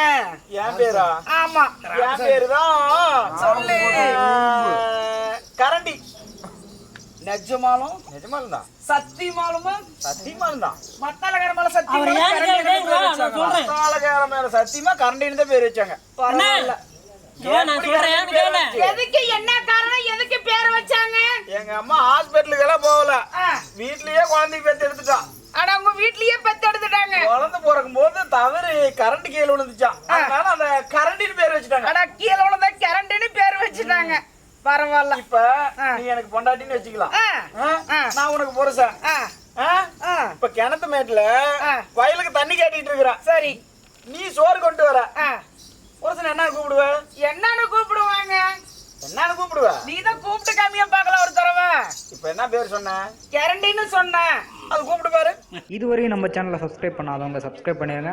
என்ன? என் பேரா? ஆமா. என் பேரு தான் சொல்லு. கரண்டி. நிஜமாலும் நிஜமாலும் தான் சத்தியமாலுமா சத்தியமாலும் தான் மத்தாலகார மேல சத்தியமா. மத்தாளக்கார மேல சத்தியமா கரண்டின்னு தான் பேர் வச்சாங்க. பரவாயில்ல. எதுக்கு என்ன காரணம்? எதுக்கு பேர் வச்சாங்க? எங்க அம்மா ஹாஸ்பிட்டலுக்கு எல்லாம் போகல. வீட்லயே குழந்தைக்கு பெத்து எடுத்துட்டான் ஆனா உங்க வீட்லயே பெத்து எடுத்துட்டாங்க குழந்தை தவறு கரண்ட் கீழே விழுந்துச்சான் அதனால அந்த கரண்டின்னு பேர் வச்சுட்டாங்க. ஆனா கீழே விழுந்த கரண்ட்னு பேர் வச்சுட்டாங்க. பரவாயில்ல. இப்ப ஆ. நீ எனக்கு பொண்டாட்டின்னு வச்சுக்கலாம். ஆ, ஆ? ஆ. நான் உனக்கு புருஷன். ஆ, ஆ? ஆ. இப்ப கிணத்து மேட்டுல ஆ. வயலுக்கு தண்ணி கேட்டிட்டு இருக்கிற. சரி. நீ சோறு கொண்டு வர. ஆ, புருஷன் என்ன கூப்பிடுவ? என்னன்னு கூப்பிடுவாங்க. என்னன்னு கூப்பிடுவ? நீ தான் கூப்பிட்டு காமியா பார்க்கலாம் ஒரு தடவை. இப்ப என்ன பேர் சொன்ன? கரண்டின்னு சொன்னேன் அது கூப்பிட்டு பாரு. இதுவரையும் நம்ம சேனலை சப்ஸ்கிரைப் பண்ணாதவங்க சப்ஸ்கிரைப் பண்ணிடுங்க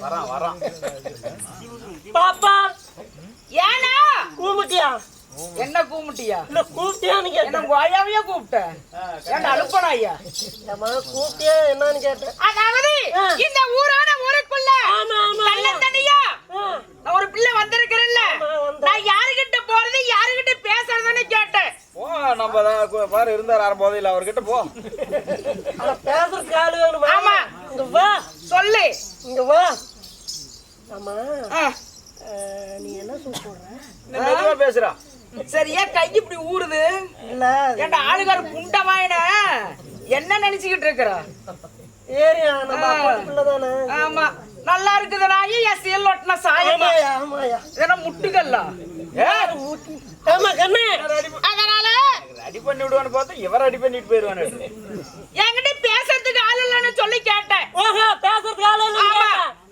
வரான் வரான். பாப்பா! ஏனா கூமுட்டியா என்ன கூப்பிட்டியா? இல்ல கூப்பிட்டியான்னு என்ன கேட்டேன் உங்க ஐயாவையே கூப்பிட்டேன் ஏன்டா அனுப்பணும் ஐயா? ஏம்மா, கூப்பிட்டியா என்னன்னு கேட்டேன். அதாவது. இந்த ஊரான ஊருக்குள்ள ஆமா, ஆமா, தன்ன ஆமா. தனியா ஆ, நான் ஒரு பிள்ளை வந்திருக்கிறேன்ல. நான் யாருகிட்ட போறது யாருகிட்ட பேசுறதுன்னு கேட்டேன். போ நம்ம பாரு இருந்தார் அரை போதையில் அவர்கிட்ட போ. பேசுறதுக்கு ஆளு வேணுமா? ஆமா. இங்க வா. சொல்லு. இங்க வா. ஆமா நீ என்ன நீ மெதுவா பேசுறா. சரியா கை இப்படி ஊறுது? இல்ல. ஏன்டா ஆளுகார புண்டமாயின என்ன நினைச்சுக்கிட்டு இருக்கிற? ஏரியா நம்ம அப்பாட்டு பிள்ளை தானே. ஆமா. நல்லா இருக்குது நாயி என் சீல் ஒட்டின சாயமா. இதெல்லாம் முட்டுகள்ல ஆமா கண்ணே. அதனால அடி பண்ணி விடுவான்னு பார்த்தா இவர் அடி பண்ணிட்டு போயிருவானு என்கிட்ட இல்லைன்னு சொல்லி கேட்டேன். ஓஹோ பேசுறதுக்கு ஆளு. இல்ல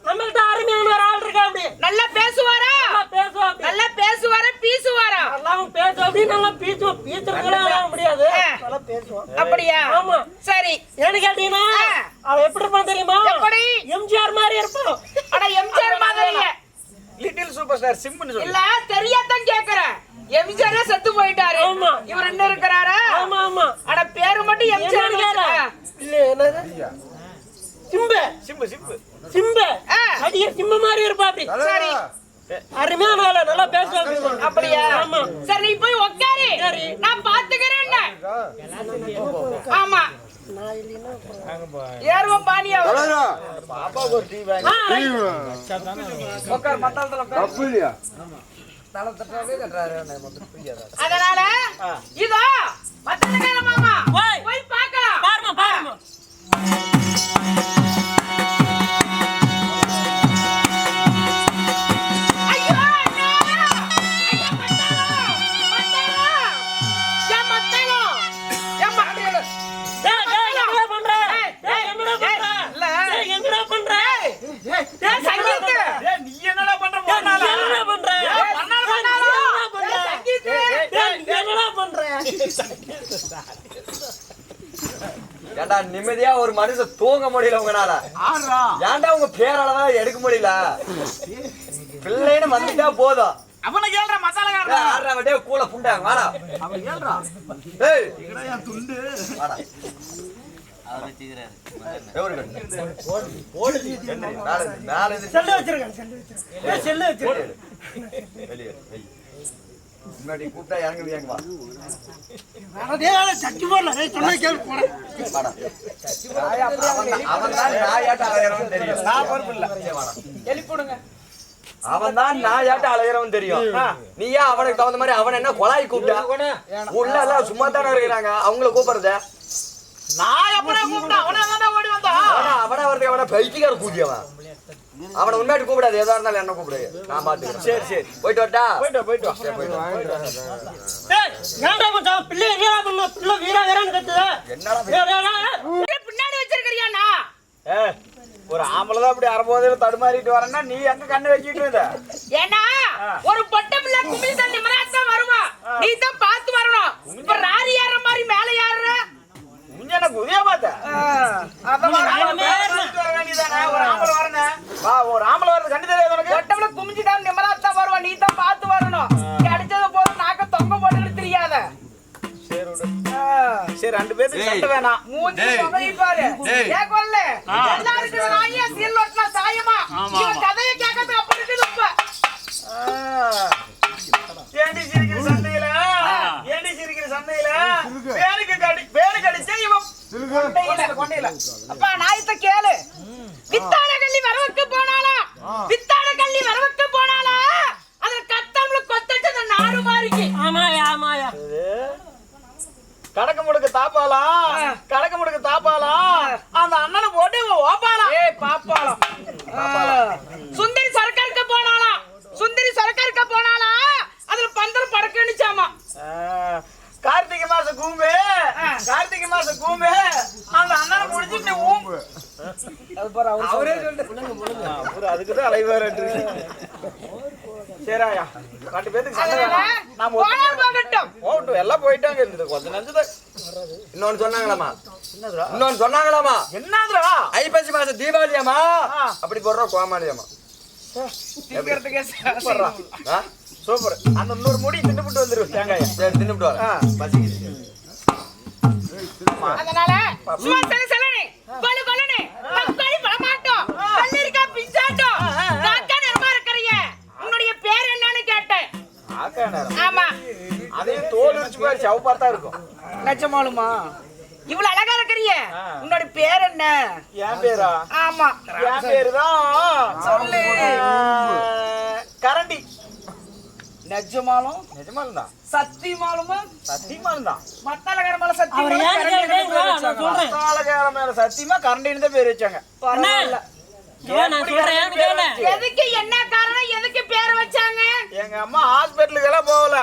நம்மள்ட்ட அருமையான ஒரு ஆள் இருக்கா அப்படி. நல்லா பேசுவாரா? நல்லா பேசுவா அப்படி. நல்லா பேசுவாரா பீசுவாரா? நல்லாவும் பேசுவா அப்படி நல்லா பீச்சுவோம் பீச்சுறதுலாம் முடியாது. நல்லா பேசுவான். அப்படியா? ஆமா. சரி. ஏன்னு கேட்டீங்கன்னா. அவ எப்படி இருப்பான் தெரியுமா? எப்படி? எம்ஜிஆர் மாதிரி இருப்பான். அட எம்ஜிஆர் மாதிரியே. லிட்டில் சூப்பர் ஸ்டார் சிம்னு சொல்லு. இல்ல தெரியாதான் கேக்குறேன். எம்ஜிஆரே செத்து போயிட்டாரு. ஆமா. இவர் என்ன இருக்கிறாரா? ஆமா ஆமா. அட பேரு மட்டும் எம்ஜிஆர். இல்ல என்னது? சிம்ப. சிம்பு சிம்பு. சிம்ப. அடிய சிம்ப மாதிரி இருப்பா அப்படி. சரி. அருமையான ஆளு நல்லா பேசுவா அப்படி. அப்படியா? ஆமா. சரி நீ போய் உட்காரு. நான் பாத்துக்கிறேன் ஆமா. நான் இல்லைன்னா அப்புறம். ஏறுவோம் பானியா பாப்பாவுக்கு ஒரு ஏய், நீ என்னடா பண்ற? போனால? பண்ற? நீ என்னடா பண்ற? ஏண்டா நிம்மதியா ஒரு மனுஷன் தூங்க முடியல உங்களால? ஆடுறா ஏன்டா உங்க பேராலதான் எடுக்க முடியல? பிள்ளைன்னு வந்துட்டா போதும். அவனை கேள்ற கூல புண்டாங்க வாடா. அவன் கேள்றா ஏய். என் துண்டு? வாடா. முன்னாடி கூப்பிட்டா இறங்குது அவன் தான் நாயாட்ட அலையறவன் தெரியும். நான் பொறுப்பு இல்ல. எழுப்பிடுங்க. அவன் தான் நாயாட்ட அலையறவன் தெரியும். நீ ஏன் அவனுக்கு தகுந்த மாதிரி அவன் என்ன கொலாய் கூப்பிட்டா? உள்ள எல்லாம் சும்மா தானே இருக்கிறாங்க. அவங்கள கூப்பிடுறத? நான் எப்படா கூப்பிட்டேன் அவனே தானே ஓடி வந்தான் அவன வரதுக்கு அவன பைத்தியக்கார அவனை உண்மையாட்டு கூப்பிடாது எதா இருந்தாலும் என்ன கூப்பிடு. நான் பாத்துக்கிறேன். சரி சரி. போயிட்டு வரட்டா? போயிட்டு போயிட்டு வா. சரி, போயிட்டு வா. டேய், ஏன்டா பிள்ளை என்னடா பண்ண? பிள்ளை வீரா வீரான்னு கத்துது. என்னடா பின்னாடி வச்சிருக்கிறியாண்ணா ஒரு ஆம்பளை தான் அப்படி அரை போதையில தடுமாறிட்டு வரேன்னா நீ எங்க கண்ணு வச்சுட்டு இருந்த? ஏன்னா ஒரு பொட்ட பிள்ளை கும்மி தண்ணி மராத்தான் வருவா. நீ தான் பார்த்து வரணும். இப்ப ராரி மாதிரி மேல ஏறுற முஞ்ச எனக்கு உதய பார்த்த ஒரு ஆம்பளை வரனே வா ஒரு ஆம்பளை வரது கண்டு தெரியாது உனக்கு பொட்ட பிள்ளை குமிஞ்சுதான் நிம்மராத்தான் வருவா நீ தான் பார்த்து வரணும் கிடைச்சது போது நாக்க தொங்க போட்டுக்கிட்டு தெரியாத சரி ரெண்டு பேருக்கு சண்டை வேணாம் மூஞ்சி தொகையை பாரு ஏன் கொல்ல எல்லாருக்கும் நாயே சீல் ஒட்டினா சாயமா பாப்பாளம். சுந்தரி சரக்கருக்க போனாளா? சுந்தரி சரக்கருக்க போனாளா? அதுல பந்தல் படக்கணிச்சாமா ஆ, கார்த்திகை மாசம் கூம்பு. கார்த்திகை மாசம் கூம்பு. அந்த அண்ணனை முடிச்சுட்டு ஊம்பு அவரே சொல்லிட்டு அதுக்குதான் அலைவாரு சரியா ரெண்டு. பேத்துக்கு சண்டை வேணாம். நாம போனால் போகட்டும். எல்லாம் போயிட்டாங்க. இருந்தது கொஞ்சம் நஞ்சுதான் இன்னொன்னு சொன்னாங்களாமா இன்னொன்னு சொன்னாங்களாமா என்னதுடா? ஐப்பசி மாசம் தீபாவளியாமா ஆ. அப்படி போடுறோம் கோமாளியாமா? சூப்பர். அந்த இன்னொரு முடி தின்னுபிட்டு வந்துரு தேங்காய. சரி தின்னுட்டு ஆ. வரேன். பசிக்குது. அதனால சும்மா செல செலனே. கொலு கொலுனே தக்காளி பழமாட்டோம். கல்லரிக்காய் பிஞ்சாட்டம். காக்கா நிறமா இருக்கறிய உன்னுடைய பேர் என்னன்னு கேட்டேன். ஆமா. அதையும் தோல் உரிச்சு போய் சவப்பா தான் இருக்கும். நிஜமாலுமா? இவ்வளவு அழகா இருக்கறிய. உன்னோட பேர் என்ன? என் பேரா? ஆமா. என் பேரு தான் சொல்லு. கரண்டி. நிஜமாலும் நிஜமாலும் தான் சத்தியமாலுமா சத்தியமாலும் தான் மத்தாலகர மேல? பேர். காலகால மேல சத்தியமா கரண்டின்னு தான் பேர் வச்சாங்க. பரவாயில்ல. எதுக்கு என்ன காரணம்? எதுக்கு பேர் வச்சாங்க? எங்க அம்மா ஹாஸ்பிட்டலுக்கு எல்லாம் போகல.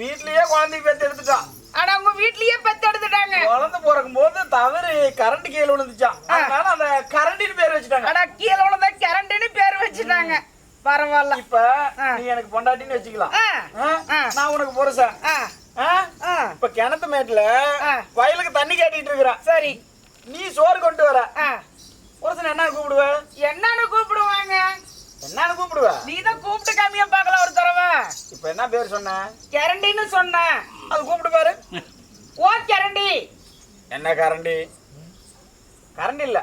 வீட்லயே குழந்தைக்கு பெத்து எடுத்துட்டான் அட உங்க வீட்லயே பெத்து எடுத்துட்டாங்க. குழந்தை பிறக்கும் போது தவறு கரண்ட் கீழே விழுந்துச்சான் அதனால அந்த கரண்டின்னு பேர் வச்சுட்டாங்க. அட கீழே உள்ளத கரண்ட்னு பேர் வச்சுட்டாங்க. பரவாயில்ல. இப்ப. நீ எனக்கு பொண்டாட்டின்னு வச்சுக்கலாம். நான் உனக்கு புருஷன். இப்ப கிணத்து மேட்டுல. வயலுக்கு தண்ணி கேட்டிட்டு இருக்கிறேன் சரி. நீ சோறு கொண்டு வர. புருஷன் என்ன கூப்பிடுவ? என்னன்னு கூப்பிடுவாங்க. என்னன்னு கூப்பிடுவ? நீ தான் கூப்பிட்டு கம்மியா பார்க்கலாம் ஒரு தடவை இப்ப என்ன பேர் சொன்ன கரண்டின்னு சொன்னேன். அது கூப்பிட்டு பாரு. ஓ கரண்டி. என்ன கரண்டி? கரண்ட் இல்ல.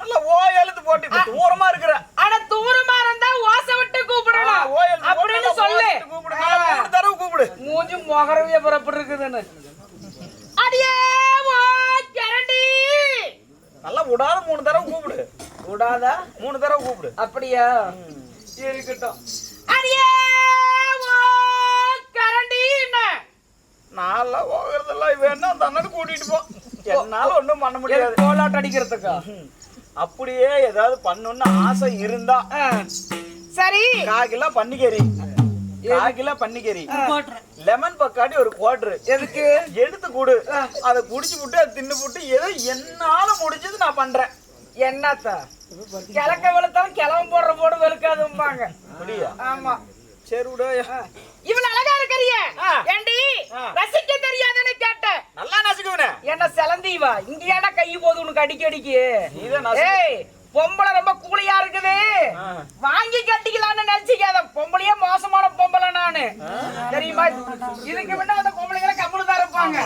நல்ல ஓ எழுத்து போட்டு தூரமா இருக்கிற. ஆனா தூரமா இருந்தா ஓசை விட்டு கூப்பிடணும் ஓ எழுத்து அப்படின்னு சொல்லு. கூப்பிடு. தடவை கூப்பிடு. மூஞ்சி முகரவிய புறப்பட்டு இருக்குதுன்னு. அடியே ஓ கரண்டி. நல்லா விடாத மூணு தடவை கூப்பிடு. விடாதா? மூணு தடவை கூப்பிடு. அப்படியா? இருக்கட்டும். அடியே நான்ல போகிறதெல்லாம் என்ன அந்த அண்ணனை கூட்டிட்டு போ. என்னால ஒண்ணும் பண்ண முடியாது. கோலாட்டம் அடிக்கிறதுக்கா? அப்படியே ஏதாவது பண்ணணும்னு ஆசை இருந்தா சரி. கால் கிலோ பன்னிக்கறி போட்டுறேன் லெமன் பக்காடி ஒரு குவாட்ரு எதுக்கு? எடுத்து கொடு. அதை குடிச்சு விட்டு அதை தின்னு விட்டு ஏதோ என்னால முடிஞ்சது நான் பண்றேன். என்னத்தா? கிழக்க வெளுத்தாலும் கிளம்ப போடுற போடு வெளுக்காதும்பாங்க. அப்படியா? ஆமா. சரி விடு இவன் அழகா இருக்கறிய. ஏண்டி. ரசிக்க தெரியாதுன்னு கேட்டேன். நல்லா நசுக்குவனே. என்ன செலந்தீவா? இங்க ஏடா கை போது உனக்கு அடிக்க அடிக்கு ஏய் பொம்பளை ரொம்ப கூலியா இருக்குது. வாங்கி கட்டிக்கலாம்னு நினைச்சிக்காத. பொம்பளையே மோசமான பொம்பளை நானு. தெரியுமா? இதுக்கு முன்ன அந்த பொம்பளைங்களை கம்முனு தான் இருப்பாங்க.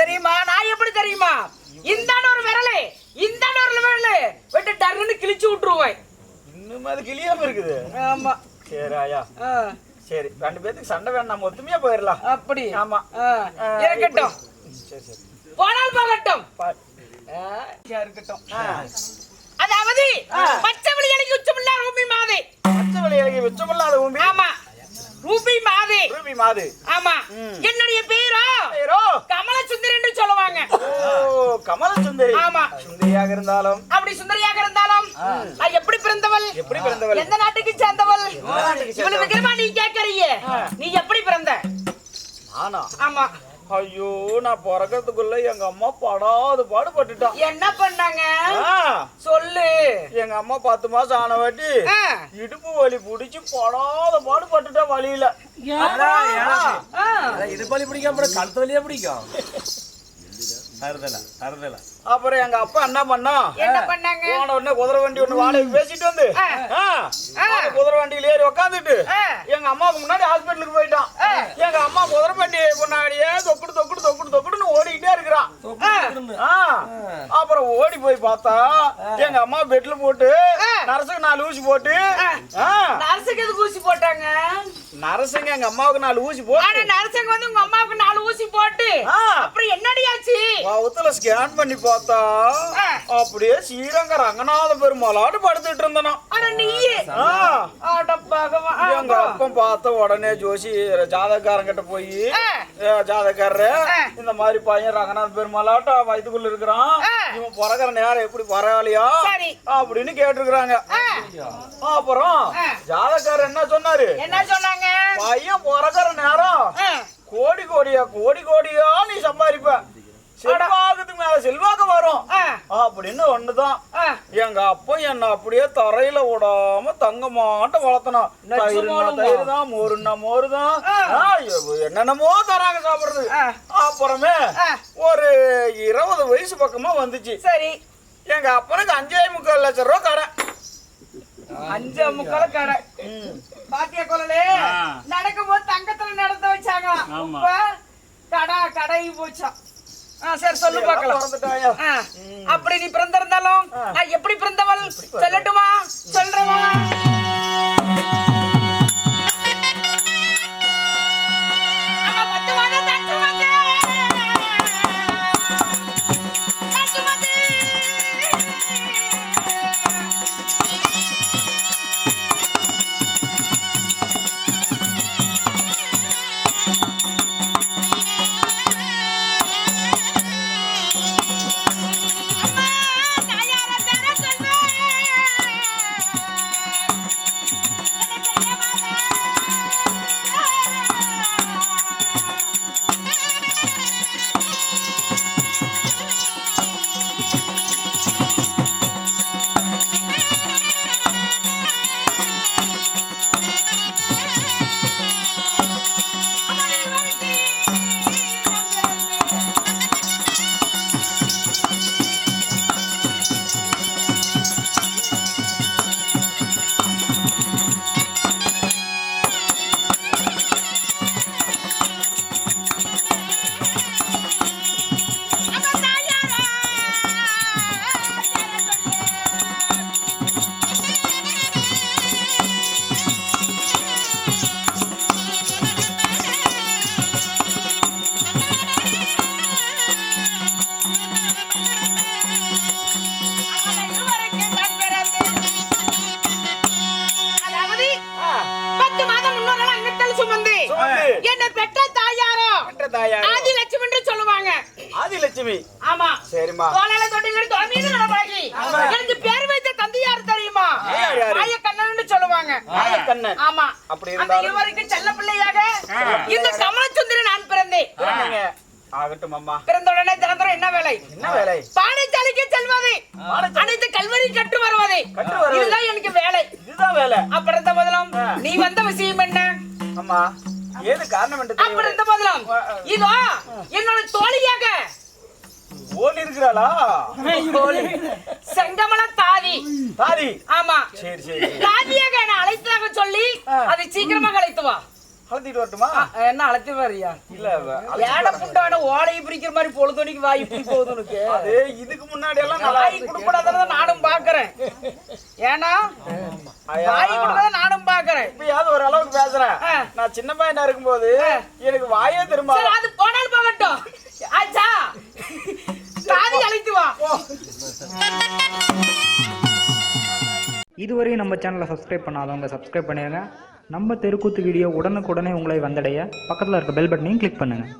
தெரியுமா? நான் எப்படி தெரியுமா? இந்தாண்ட ஒரு விரலு இந்தாண்ட ஒரு விரலு. விட்டு டர்னு கிழிச்சு விட்டுருவேன். இன்னும் அது கிளியாம இருக்குது. ஆமா. சரி ஆயா ஆ, சரி ரெண்டு பேத்துக்கு சண்டை வேணும் நம்ம ஒத்துமையா போயிடலாம் அப்படி. ஆமா. இருக்கட்டும். சரி சரி. போனால் போகட்டும். இருக்கட்டும். அதாவது பச்சை விழிகளுக்கு உச்சமில்லா ரூபி மாதே. பச்சை விளையாடி உச்சமில்லாத ஊம்பி ஆமா. ரூபி மாதே. ரூபி மாது. ஆமா. என்னுடைய பேரோ? பேரோ? கமல சுந்தரி என்று சொல்லுவாங்க. ஓ கமல சுந்தரி ஆமா. சுந்தரியாக இருந்தாலும். அப்படி சுந்தரியாக இருந்தாலும் எப்படி பிறந்தவள்? எப்படி பிறந்தவள்? எந்த நாட்டுக்கு சேர்ந்தவள்? இவ்வளவு விக்கிரமா நீ கேட்கறியே நீ எப்படி பிறந்த? நானா? ஆமா. ஐயோ நான் பிறக்கிறதுக்குள்ள எங்க அம்மா படாது பாடுபட்டுட்டான் என்ன பண்ணாங்க? சொல்லு. எங்க அம்மா பத்து மாசம் ஆன வாட்டி இடுப்பு வலி புடிச்சு படாத பாடுபட்டுட்டா வழியில. இது பழி பிடிக்காம கழுத்து வழியே பிடிக்கும்? தருதல தருதல அப்புறம் எங்க அப்பா என்ன பண்ணா? என்ன பண்ணாங்க? போன உடனே குதிரை வண்டி ஒண்ணு வாடகைக்கு பேசிட்டு வந்து. குதிரை வண்டியில ஏறி உக்காந்துட்டு. எங்க அம்மாவுக்கு முன்னாடி ஹாஸ்பிட்டலுக்கு போயிட்டான். எங்க அம்மா குதிரை வண்டி முன்னாடியே தொக்குடு தொக்குடு தொக்குடு தொக்குடுன்னு ஓடிக்கிட்டே இருக்கிறான் ஆ. அப்புறம் ஓடி போய் பார்த்தா எங்க அம்மா பெட்ல போட்டு நரசுக்கு நாலு ஊசி போட்டு ஆ. நர்ஸுக்கு எதுக்கு ஊசி போட்டாங்க நரசுங்க எங்க அம்மாவுக்கு நாலு ஊசி போட்டு. ஆனா நர்ஸுங்க வந்து உங்க அம்மாவுக்கு நாலு ஊசி போட்டு. ஆ. அப்புறம் என்னடி ஆச்சு வவுத்துல ஸ்கேன் பண்ணி பார்த்தா. அப்படியே ஸ்ரீரங்க ரங்கநாத பெருமாளாட்டு படுத்துட்டு இருந்தனும். ஆனா நீயே. ஆட பகவான். எங்க அப்பன் பார்த்த உடனே ஜோசி ஜாதகாரங்கிட்ட போய். ஜாதகாரரு. இந்த மாதிரி பையன் ரங்கநாத பெருமாளாட்ட வயிற்றுக்குள்ள இருக்கிறான். இவன் பிறக்கிற நேரம் எப்படி பரவாயில்லையா சரி. அப்படின்னு கேட்டிருக்கிறாங்க. அப்புறம் ஆ. ஜாதகாரர் என்ன சொன்னாரு? என்ன சொன்னாங்க? பையன் பிறக்கிற நேரம் கோடி கோடியா கோடி கோடியா நீ சம்பாதிப்ப. செல்வாக்கத்துக்கு மேல செல்வாக்கு வரும். அப்படின்னு ஒண்ணுதான். எங்க அப்பா என்ன அப்படியே தரையில விடாம தங்க மாட்டம் நிஜமாலுமா? தயிர் தான் மோருன்னா மோரு தான். என்னென்னமோ தராங்க சாப்பிடுறது. அப்புறமே. ஒரு இருபது வயசு பக்கமா வந்துச்சு. சரி. எங்க அப்பனுக்கு அஞ்சே முக்கால் லட்சம் ரூபா கடை அஞ்சு முக்கால கடை. பாத்தியா கொள்ளலே நடக்கும் போது தங்கத்துல ஆமா. இப்ப கடை கடை போச்சாம் ஆ, சரி சொல்லு? ஆ, அப்படி நீ பிறந்திருந்தாலும் நான் எப்படி பிறந்தவள்? சொல்லட்டுமா? சொல்றவா என்னை பெற்ற தாயாரோ? பெற்ற தாயாரோ. ஆதிலட்சுமி என்று சொல்லுவாங்க. ஆதிலட்சுமி? ஆமா. சரிம்மா. தோளால தொட்டிகள் தொலைமீது நடப்பாகி எனக்கு பேர் வைத்த தந்தை யார் தெரியுமா? மாய கண்ணன் சொல்லுவாங்க. மாயக்கண்ணன். ஆமா. அப்படி இருந்தாலும் இருவருக்கு செல்ல பிள்ளையாக இந்த கமலச்சுந்தரி நான் பிறந்தேன்? ஆகட்டும் அம்மா. பிறந்த உடனே தினந்தோறும் என்ன வேலை? என்ன வேலை? பாடசாலைக்கு செல்வது. அனைத்து கல்வரி கற்று வருவது. இதுதான் எனக்கு வேலை. இதுதான் வேலை. போதிலும் நீ வந்த விஷயம் என்ன? அம்மா. ஏது காரணம் என்று அப்புறம். இருந்த போதிலும். இதோ என்னோட தோழியாக. ஓடி இருக்கிறாளா? செங்கமல தாதி. தாரி ஆமா. சரி சரி. தாதியாக என்ன அழைத்ததாக சொல்லி அதை சீக்கிரமாக அழைத்து வா. கலத்திட்டு வரட்டுமா? என்ன அழைத்து வரியா? இல்ல ஏட புண்டான ஓலையை பிரிக்கிற மாதிரி பொழுதுணிக்கு வாய் இப்படி போகுது உனக்கு? அது இதுக்கு முன்னாடி எல்லாம் வாய் கொடுக்கூடாதுன்னு நானும் பாக்குறேன் ஏன்னா வாய் கொடுக்காத நானும் பாக்குறேன் இப்பயாவது ஒரு அளவுக்கு பேசுறேன். நான் சின்ன பையனா இருக்கும்போது எனக்கு வாயே திரும்ப சரி அது போனாலும் போகட்டும். ஆச்சா. தாதி அழைத்து வா. இதுவரையும் நம்ம சேனலை சப்ஸ்கிரைப் பண்ணாதவங்க சப்ஸ்கிரைப் பண்ணிடுங்க நம்ம தெருக்கூத்து வீடியோ உடனுக்குடனே உங்களை வந்தடைய. பக்கத்தில் இருக்க பெல் பட்டனையும் கிளிக் பண்ணுங்கள்